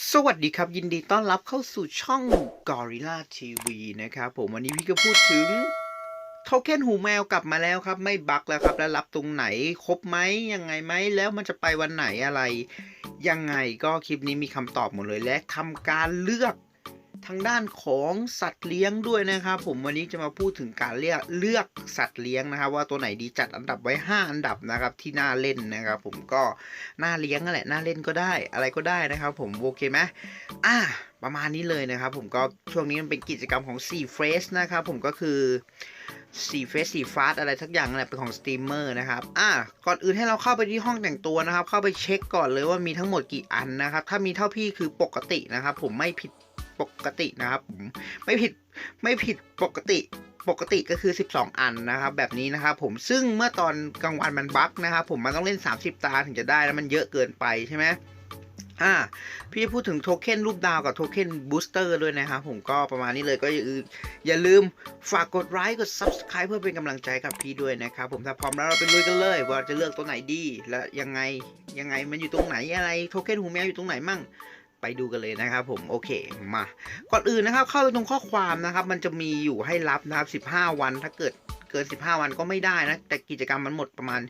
สวัสดีครับ ยินดีต้อนรับเข้าสู่ช่อง Gorilla TV นะครับผมวันนี้พี่ก็พูดถึงโทเค็นหูแมวกลับมาแล้วครับ ไม่บักแล้วครับ แล้วรับตรงไหน ครบไหมยังไงไหม แล้วมันจะไปวันไหนอะไร ยังไงก็คลิปนี้มีคำตอบหมดเลยและทำการเลือก ทางด้านของสัตว์เลี้ยงด้วยนะครับ ผมวันนี้จะมาพูดถึงการเลือกเลือกสัตว์เลี้ยงนะครับ ว่าตัวไหนดีจัดอันดับไว้ 5 อันดับนะครับที่น่าเล่นนะครับ ผมก็น่าเลี้ยงนั่นแหละน่าเล่นก็ได้ อะไรก็ได้นะครับ ผมโอเคไหมอ่าประมาณนี้เลยนะครับ ผมก็ช่วงนี้มันเป็นกิจกรรมของ4 f r e s นะครับผมก็คือ4 f r e s h 4 fast อะไรทักอย่างนั่นแหละเป็นของสตรีมเมอร์นะครับ อ่าก่อนอื่นให้เราเข้าไปที่ห้องแต่งตัวนะครับ เข้าไปเช็คก่อนเลยว่ามีทั้งหมดกี่อันนะครับ ถ้ามีเท่าพี่คือปกตินะครับ ผมไม่ผิด ปกตินะครับผมไม่ผิดไม่ผิดปกติปกติก็คือ 12 อันนะครับแบบนี้นะครับผมซึ่งเมื่อตอนกลางวันมันบั๊กนะครับผมมันต้องเล่น 30 ตาถึงจะได้แล้วมันเยอะเกินไปใช่ไหมอ่าพี่พูดถึงโทเค็นรูปดาวกับโทเค็นบูสเตอร์ด้วยนะครับผมก็ประมาณนี้เลยก็อย่าลืมอย่าลืมฝากกดไลค์กด Subscribe เพื่อเป็นกำลังใจกับพี่ด้วยนะครับผมถ้าพร้อมแล้วเราไปลุยกันเลย ว่าจะเลือกตัวไหนดี และยังไงยังไงมันอยู่ตรงไหนอะไรโทเค็นหูแมวอยู่ตรงไหนมั่ง ไปดูกันเลยนะครับผมโอเคมาก่อนอื่นนะครับ เข้าไปตรงข้อความนะครับ มันจะมีอยู่ให้รับนะครับ 15 วันถ้าเกิดเกิน 15 วันก็ไม่ได้นะ แต่กิจกรรมมันหมดประมาณ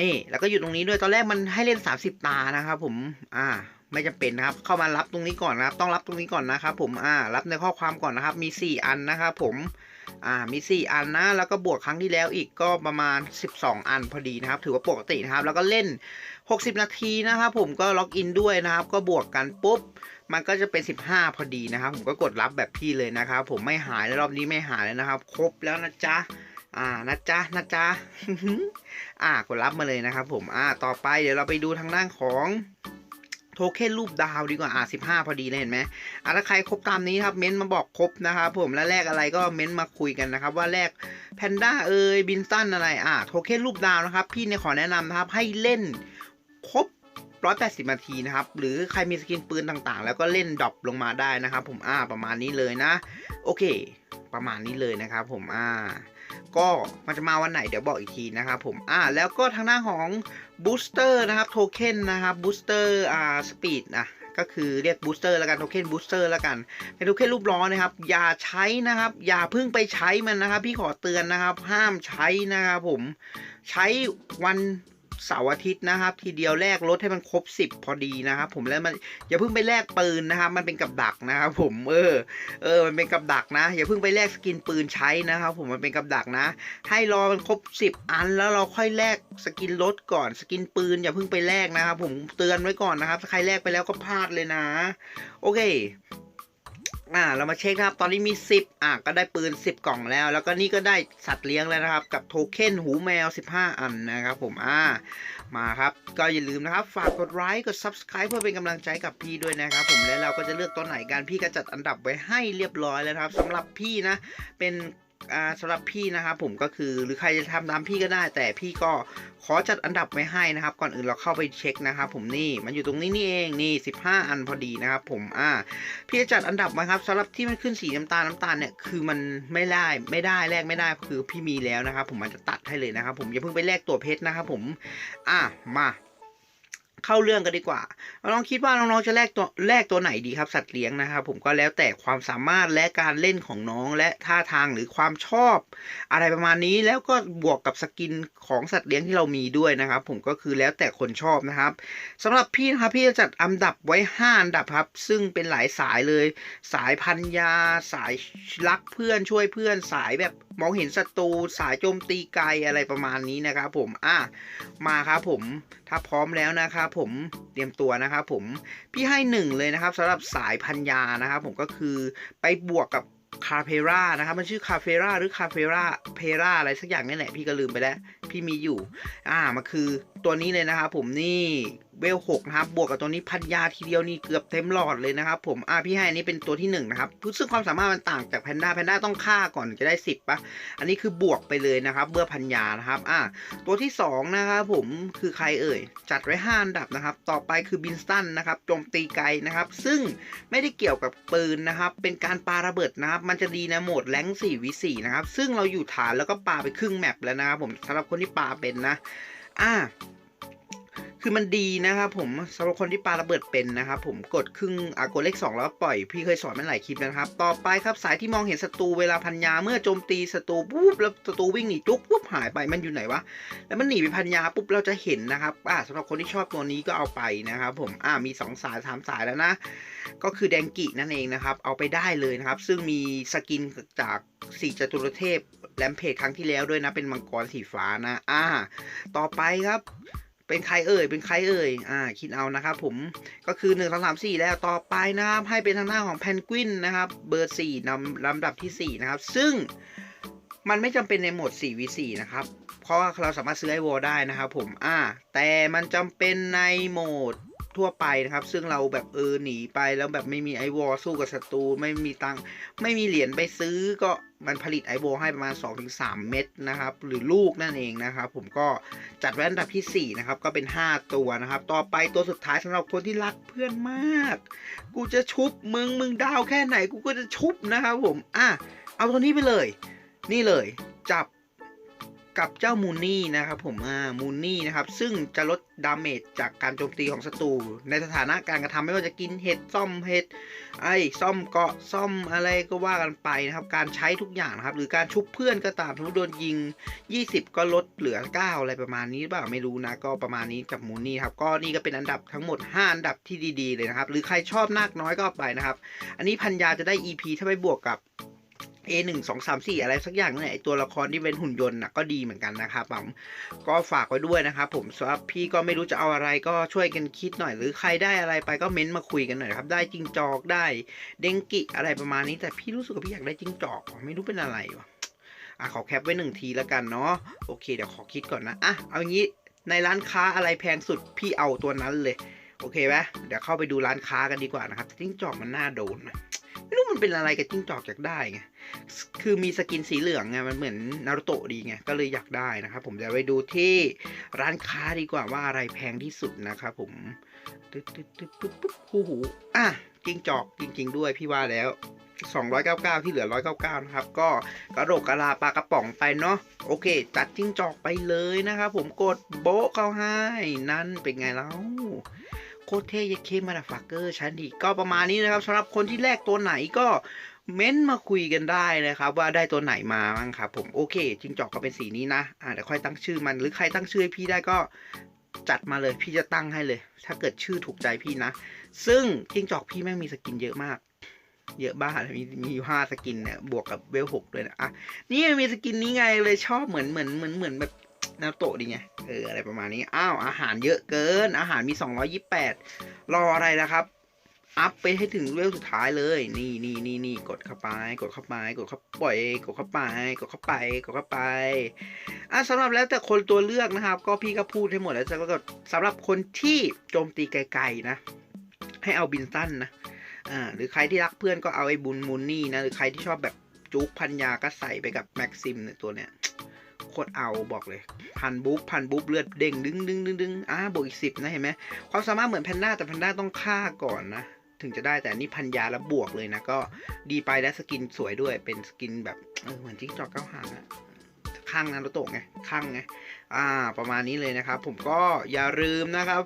นี่ แล้วก็อยู่ตรงนี้ด้วยตอนแรกมันให้เล่น 30 ตานะครับ ผมอ่าไม่จำเป็นนะครับ เข้ามารับตรงนี้ก่อนนะครับ ต้องรับตรงนี้ก่อนนะครับ ผมอ่ารับในข้อความก่อนนะครับ มี 4 อันนะครับผม อ่ามี 4 อันนะ แล้วก็บวกครั้งที่แล้วอีกก็ประมาณ 12 อันพอดีนะครับ ถือว่าปกตินะครับ แล้วก็เล่น 60 นาทีนะครับผมก็ล็อกอินด้วยนะครับ ก็บวกกันปุ๊บ มันก็จะเป็น 15 พอดีนะครับ ผมก็กดรับแบบพี่เลยนะครับ ผมไม่หายแล้วรอบนี้ไม่หายแล้วนะครับ ครบแล้วนะจ๊ะอ่านะจ๊ะนะจ๊ะอ่ากดรับมาเลยนะครับผมอ่าต่อไปเดี๋ยวเราไปดูทางด้านของ เค็นรูปดาวดีกว่าอ่า15พอดีเลยเห็นไหมอ่าถ้าใครครบตามนี้ครับเม้นต์มาบอกครบนะครับผมแล้วแลกอะไรก็เม้นต์มาคุยกันนะครับ ว่าแลกแพนด้าเอยบินตันอะไรอ่าโทเค็นรูปดาวนะครับ พี่เนี่ยขอแนะนำนะครับให้เล่นครบ180นาทีนะครับ หรือใครมีสกินปืนต่างๆ แล้วก็เล่นดรอปลงมาได้นะครับ ผมอ่าประมาณนี้เลยนะ โอเค ประมาณนี้เลยนะครับ ผมอ่า ก็มันจะมาวันไหนเดี๋ยวบอกอีกทีนะครับผมอ่าแล้วก็ทางหน้าของบูสเตอร์นะครับโทเค็นนะครับบูสเตอร์อ่าสปีดนะก็คือเรียกบูสเตอร์แล้วกันโทเค็นบูสเตอร์แล้วกันเป็นโทเค็นรูปล้อนะครับ อย่าใช้นะครับ อย่าเพิ่งไปใช้มันนะครับ พี่ขอเตือนนะครับ ห้ามใช้นะครับผมใช้วัน เสาร์อาทิตย์นะครับ ทีเดียวแลกรถให้มันครบ 10 พอดีนะครับผมแล้วมันอย่าเพิ่งไปแลกปืนนะครับ มันเป็นกับดักนะครับผมเออเออมันเป็นกับดักนะ อย่าเพิ่งไปแลกสกินปืนใช้นะครับผมมันเป็นกับดักนะ ให้รอมันครบ 10 อันแล้วเราค่อยแลกสกินรถก่อนสกินปืน อย่าเพิ่งไปแลกนะครับผมเตือนไว้ก่อนนะครับใครแลกไปแล้วก็พลาดเลยนะ โอเค อ่าเรามาเช็คครับ ตอนนี้มี 10 อะก็ได้ปืน 10 กล่องแล้ว แล้วก็นี่ก็ได้สัตว์เลี้ยงแล้วนะครับ กับโทเค็นหูแมว 15 อันนะครับผมอ่ามาครับ ก็อย่าลืมนะครับ ฝากกดไลค์กด Subscribe เพื่อเป็นกำลังใจกับพี่ด้วยนะครับผมและเราก็จะเลือกตัวไหนกันพี่ก็จัดอันดับไว้ให้เรียบร้อยแล้วครับสำหรับพี่นะเป็น สำหรับพี่นะครับผมก็คือหรือใครจะทำตามพี่ก็ได้ แต่พี่ก็ขอจัดอันดับไว้ให้นะครับ ก่อนอื่นเราเข้าไปเช็คนะครับ ผมนี่มันอยู่ตรงนี้นี่เองนี่ 15 อันพอดีนะครับ ผมอ่า พี่จะจัดอันดับมาครับสำหรับที่มันขึ้นสีน้ำตาลน้ำตาลเนี่ยคือมันไม่ได้ไม่ได้แลกไม่ได้คือพี่มีแล้วนะครับ ผมมันจะตัดให้เลยนะครับ ผมอย่าเพิ่งไปแลกตัวเพชรนะครับ ผม อะมา เข้าเรื่องกันดีกว่าน้องคิดว่าน้องๆจะแลกตัวแลกตัวไหนดีครับสัตว์เลี้ยงนะครับผมก็แล้วแต่ความสามารถและการเล่นของน้องและท่าทางหรือความชอบ อะไรประมาณนี้แล้วก็บวกกับสกินของสัตว์เลี้ยงที่เรามีด้วยนะครับ ผมก็คือแล้วแต่คนชอบนะครับสำหรับพี่นะครับพี่จะจัดอันดับไว้5อันดับครับ ซึ่งเป็นหลายสายเลย สายพันยา สายรักเพื่อนช่วยเพื่อนสายแบบ มองเห็นศัตรูสายโจมตีไกลอะไรประมาณนี้นะครับผมอะมาครับผมถ้าพร้อมแล้วนะครับผมเตรียมตัวนะครับผมพี่ให้หนึ่งเลยนะครับสำหรับสายพันยานะครับผมก็คือไปบวกกับคาเพรานะครับ มันชื่อคาเฟราหรือคาเฟราเพราอะไรสักอย่างนี่แหละพี่ก็ลืมไปแล้ว พี่มีอยู่ อ่า มันคือตัวนี้เลยนะครับผมนี่ เวลหกนะครับ บวกกับตัวนี้พันยาทีเดียวนี่เกือบเต็มหลอดเลยนะครับ ผมอ่าพี่ให้อันนี้เป็นตัวที่หนึ่งนะครับซึ่งความสามารถมันต่างจากแพนด้าแพนด้าต้องฆ่าก่อนจะได้สิบปะอันนี้คือบวกไปเลยนะครับเบื่อพันยานะครับอ่าตัวที่สองนะครับผมคือใครเอ่ย จัดไว้ห้าอันดับนะครับ ต่อไปคือบินสตันนะครับโจมตีไกลนะครับ ซึ่งไม่ได้เกี่ยวกับปืนนะครับ เป็นการปาระเบิดนะครับ มันจะดีในโหมดแรงสี่วิสี่นะครับ ซึ่งเราอยู่ฐานแล้วก็ปาไปครึ่งแมปแล้วนะครับผมสำหรับคนที่ปาเป็นนะ อ่า คือมันดีนะครับผมสำหรับคนที่ปาระเบิดเป็นนะครับผมกดครึ่งอะกดเลขสองแล้วปล่อยพี่เคยสอนมาหลายคลิปนะครับ ต่อไปครับสายที่มองเห็นศัตรูเวลาพันยาเมื่อโจมตีศัตรูปุ๊บแล้วศัตรูวิ่งหนีจุ๊บปุ๊บหายไปมันอยู่ไหนวะแล้วมันหนีไปพันยาปุ๊บเราจะเห็นนะครับอ่าสำหรับคนที่ชอบตัวนี้ก็เอาไปนะครับผมอ่ามีสองสายสามสายแล้วนะ ก็คือแดงกินั่นเองนะครับ เอาไปได้เลยนะครับ ซึ่งมีสกินจากสี่จตุรเทพแรมเพจครั้งที่แล้วด้วยนะเป็นมังกรสีฟ้านะอ่าต่อไปครับ เป็นใครเอ่ย เป็นใครเอ่ย อ่า คิดเอานะครับผม ก็คือ 1 2 3 4 แล้วต่อไปนะครับ ให้เป็นทางหน้าของแพนกวินนะครับ เบอร์4นำลำดับทีสี่4 นะครับ ซึ่งมันไม่จำเป็นในโหมด 4v4 นะครับ เพราะว่าเราสามารถซื้อไอวอลได้นะครับผม อ่า แต่มันจำเป็นในโหมดทั่วไปนะครับ ซึ่งเราแบบเออหนีไปแล้วแบบไม่มีไอวอลสู้กับศัตรูไม่มีตังไม่มีเหรียญไปซื้อก็ มันผลิตไอโบให้ประมาณ 2-3 เม็ดนะครับ หรือลูกนั่นเองนะครับ ผมก็จัดไว้อันดับที่ 4 นะครับ ก็เป็น 5 ตัวนะครับ ต่อไปตัวสุดท้ายสำหรับคนที่รักเพื่อนมาก กูจะชุบมึง มึงดาวแค่ไหนกูก็จะชุบนะครับผม อะ เอาตัวนี้ไปเลย นี่เลยจับ กับเจ้ามูนี่นะครับผมอ่ามูนี่นะครับ ซึ่งจะลดดาเมจจากการโจมตีของศัตรูในสถานะการกระทำไม่ว่าจะกินเห็ดซ่อมเห็ดไอ้ซ่อมเกาะซ่อมอะไรก็ว่ากันไปนะครับ การใช้ทุกอย่างนะครับ หรือการชุบเพื่อนก็ตามสมมติโดนยิง 20 ก็ลดเหลือ 9 อะไรประมาณนี้เปล่าไม่รู้นะ ก็ประมาณนี้กับมูนี่ครับ ก็นี่ก็เป็นอันดับทั้งหมด 5 อันดับที่ดีๆเลยนะครับ หรือใครชอบนาคน้อยก็ไปนะครับ อันนี้พันยาจะได้ EP ถ้าไปบวกกับ A หนึ่งสองสามสี่อะไรสักอย่างเนี่ยตัวละครที่เป็นหุ่นยนต์นะก็ดีเหมือนกันนะครับผมก็ฝากไว้ด้วยนะครับผมสำหรับพี่ก็ไม่รู้จะเอาอะไรก็ช่วยกันคิดหน่อย หรือใครได้อะไรไปก็เม้นต์มาคุยกันหน่อยครับ ได้จิงจอกได้เดงกิอะไรประมาณนี้แต่พี่รู้สึกว่าพี่อยากได้จิงจอกไม่รู้เป็นอะไรวะอะขอแคปไว้หนึ่งทีแล้วกันเนาะโอเคเดี๋ยวขอคิดก่อนนะอะเอางี้ในร้านค้าอะไรแพงสุดพี่เอาตัวนั้นเลย โอเคไหมเดี๋ยวเข้าไปดูร้านค้ากันดีกว่านะครับจิ้งจอกมันน่าโดนนะ ไม่รู้มันเป็นอะไรกับจิ้งจอกอยากได้ไง คือมีสกินสีเหลืองไง มันเหมือนนารูโตะดีไง ก็เลยอยากได้นะครับ ผมเดี๋ยวไปดูที่ร้านค้าดีกว่าว่าอะไรแพงที่สุดนะครับผม ตึ๊ดตึ๊ดตึ๊ดปุ๊บปุ๊บคู่หูอะจิ้งจอกจริง ๆ ด้วยพี่ว่าแล้ว 299 ที่เหลือ 199 นะครับ ก็กระโดกกระลาปลากระป๋องไปเนาะโอเค จัดจิ้งจอกไปเลยนะครับผมกดโบ๊ะเข้าให้ นั่นเป็นไงแล้ว คตรเท่ยเคมาดาฟักเกอร์ชั้นดีก็ประมาณนี้นะครับสำหรับคนที่แลกตัวไหนก็เม้นต์มาคุยกันได้นะครับ ว่าได้ตัวไหนมาบ้างครับผมโอเคจิงจอกก็เป็นสีนี้นะอ่าเดี๋ยวค่อยตั้งชื่อมันหรือใครตั้งชื่อให้พี่ได้ก็จัดมาเลยพี่จะตั้งให้เลย ถ้าเกิดชื่อถูกใจพี่นะ ซึ่งจิงจอกพี่แม่งมีสกินเยอะมาก เยอะบ้าเลยมีมีอยู่ห้าสกินเนี่ยบวกกับเวลหกด้วยนะอะนี่มีสกินนี้ไงเลยชอบเหมือนเหมือนเหมือนเหมือนแบบ นาโตะดีไง เออ อะไรประมาณนี้ อ้าว อาหารเยอะเกิน อาหารมี 228 รออะไรนะครับ อัพไปให้ถึงเวลสุดท้ายเลย นี่นี่นี่นี่กดเข้าไป กดเข้าไป กดเข้าปล่อย กดเข้าไป กดเข้าไป กดเข้าไป อะสำหรับแล้วแต่คนตัวเลือกนะครับ ก็พี่ก็พูดให้หมดแล้วจะก็สำหรับคนที่โจมตีไกลๆนะ ให้เอาบินสั้นนะ อ่า หรือใครที่รักเพื่อนก็เอาไอ้บุญมูนนี่นะ หรือใครที่ชอบแบบจุกพันยาก็ใส่ไปกับแม็กซิมเนี่ยตัวเนี้ย โคตรเอาบอกเลย พันบุ๊บพันบุ๊บเลือดเด้งดึงดึงดึงดึงอ่าบวกอีกสิบนะเห็นไหมความสามารถเหมือนแพนด้าแต่แพนด้าต้องฆ่าก่อนนะถึงจะได้แต่นี่พันยาแล้วบวกเลยนะก็ดีไปและสกินสวยด้วยเป็นสกินแบบเหมือนจิ้งจอกเก้าหางอะข้างนารุโตะไงข้างไงอ่า ประมาณนี้เลยนะครับ ผมก็อย่าลืมนะครับ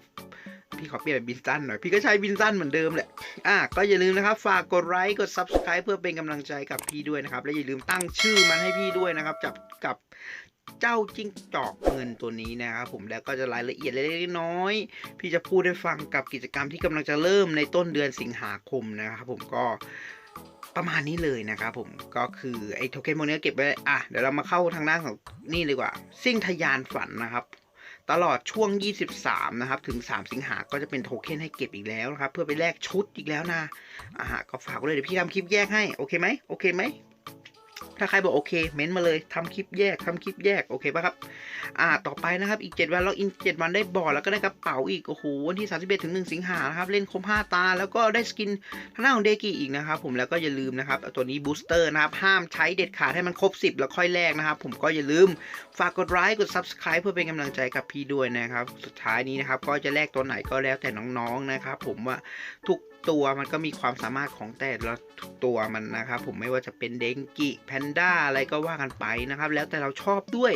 พี่ขอเปลี่ยนเป็นบินสั้นหน่อย พี่ก็ใช้บินสั้นเหมือนเดิมแหละ อะก็อย่าลืมนะครับ ฝากกดไลค์ กด Subscribe เพื่อเป็นกำลังใจกับพี่ด้วยนะครับ และอย่าลืมตั้งชื่อมันให้พี่ด้วยนะครับ จับกับ เจ้าจิ้งจอกเงินตัวนี้นะครับผมแล้วก็จะรายละเอียดเล็กๆน้อยๆพี่จะพูดให้ฟังกับกิจกรรมที่กำลังจะเริ่มในต้นเดือนสิงหาคมนะครับผมก็ประมาณนี้เลยนะครับผมก็คือไอ้โทเค็นโมเนี้เก็บไว้อะเดี๋ยวเรามาเข้าทางด้านของนี่เลยกว่าซิ่งทะยานฝันนะครับตลอดช่วง 23 นะครับ ถึง 3 สิงหา ก็จะเป็นโทเค็นให้เก็บอีกแล้วนะครับ เพื่อไปแลกชุดอีกแล้วนะอ่าก็ฝากไว้เลยเดี๋ยวพี่ทำคลิปแยกให้ โอเคไหม โอเคไหม ถ้าใครบอกโอเค เม้นต์มาเลยทำคลิปแยกทำคลิปแยกโอเคป่ะครับอ่าต่อไปนะครับอีก 7 วันล็อกอิน 7 วันได้บอร์ดแล้วก็ได้กระเป๋าอีกโอ้โหวันที่ 31ถึง1สิงหานะครับเล่นครบ5ตา แล้วก็ได้สกินทางหน้าของเดกิอีกนะครับผมแล้วก็อย่าลืมนะครับตัวนี้บูสเตอร์นะครับห้ามใช้เด็ดขาดให้มันครบ 10 แล้วค่อยแลกนะครับผมก็อย่าลืมฝากกดไลค์กด Subscribe เพื่อเป็นกำลังใจกับพี่ด้วยนะครับสุดท้ายนี้นะครับก็จะแลกตัวไหนก็แล้วแต่น้องๆนะครับผมว่าทุกตัวมันก็มีความสามารถของแต่ละตัวมันนะครับผมไม่ว่าจะเป็นเดงกิแพนนด้าอะไรก็ว่ากันไปนะครับ แล้วแต่เราชอบด้วย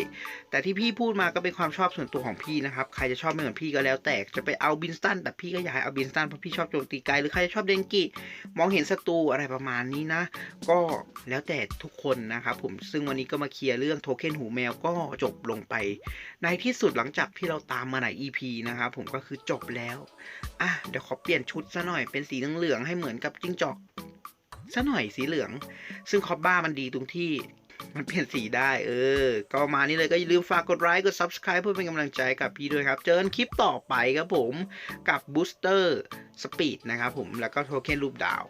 แต่ที่พี่พูดมาก็เป็นความชอบส่วนตัวของพี่นะครับ ใครจะชอบไม่เหมือนพี่ก็แล้ว แต่จะไปเอาบินสตันแต่พี่ก็อยากให้เอาบินสตันเพราะพี่ชอบโจมตีไกลหรือใครจะชอบเดนกิมองเห็นศัตรูอะไรประมาณนี้นะ ก็แล้วแต่ทุกคนนะครับผมซึ่งวันนี้ก็มาเคลียร์เรื่องโทเค็นหูแมวก็จบลงไป ในที่สุดหลังจากที่เราตามมาหลาย EP นะครับผมก็คือจบแล้วอะเดี๋ยวขอเปลี่ยนชุดซะหน่อยเป็นสีเหลืองๆให้เหมือนกับจิ้งจอก ซะหน่อยสีเหลือง ซึ่งคอบบ้ามันดีตรงที่มันเปลี่ยนสีได้ เออ ก็มานี่เลยก็อย่าลืมฝากกดไลค์ กด Subscribe เพื่อเป็นกำลังใจกับพี่ด้วยครับ เจอกันคลิปต่อไปครับผมกับ Booster Speed นะครับผม แล้วก็โทเค็นรูปดาว